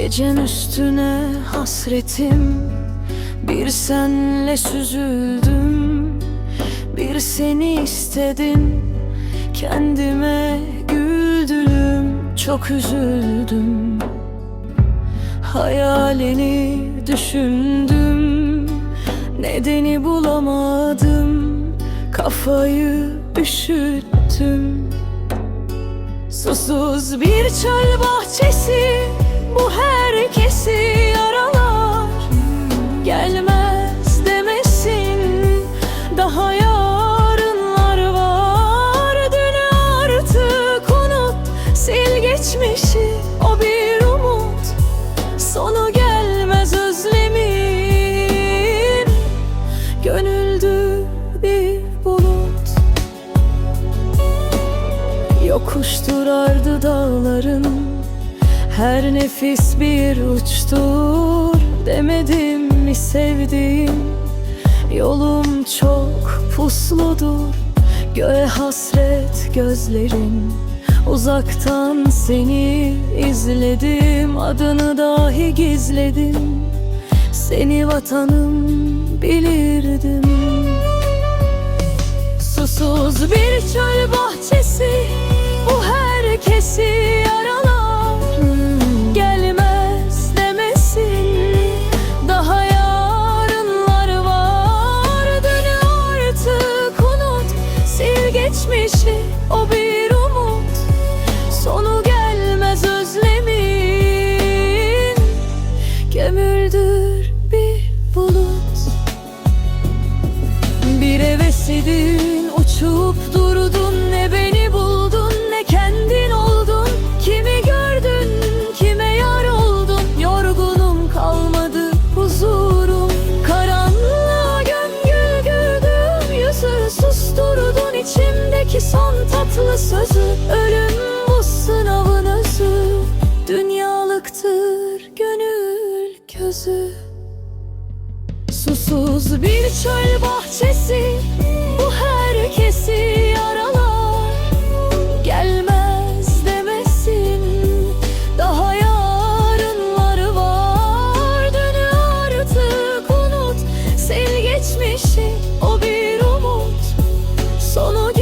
Gecem üstüne hasretim. Bir senle süzüldüm. Bir seni istedim. Kendime güldüm. Çok üzüldüm. Hayalini düşündüm. Nedeni bulamadım. Kafayı üşüttüm. Susuz bir çöl bahçesi geçmişi O bir umut. Sonu gelmez özlemin. Gönüldü bir bulut. Yokuştur ardı dağların. Her nefis bir uçtur. Demedim mi sevdiğim Yolum çok pusludur. Göğe hasret gözlerin Uzaktan seni izledim Adını dahi gizledim. Seni vatanım bilirdim. Susuz bir çöl bahçesi hevesidin uçup durdun Ne beni buldun ne kendin oldun. Kimi gördün kime yar oldun? Yorgunum kalmadı huzurum. Karanlığa gömgül güldüm Yüzü susturdun. İçimdeki son tatlı sözü Ölüm bu sınavın özü. Dünyalıktır gönül közü Susuz bir çöl bahçesi. Bu herkesi yaralar. Gelmez demesin Daha yarınları var. Dönü artık unut Sil geçmişi o bir umut. Sonu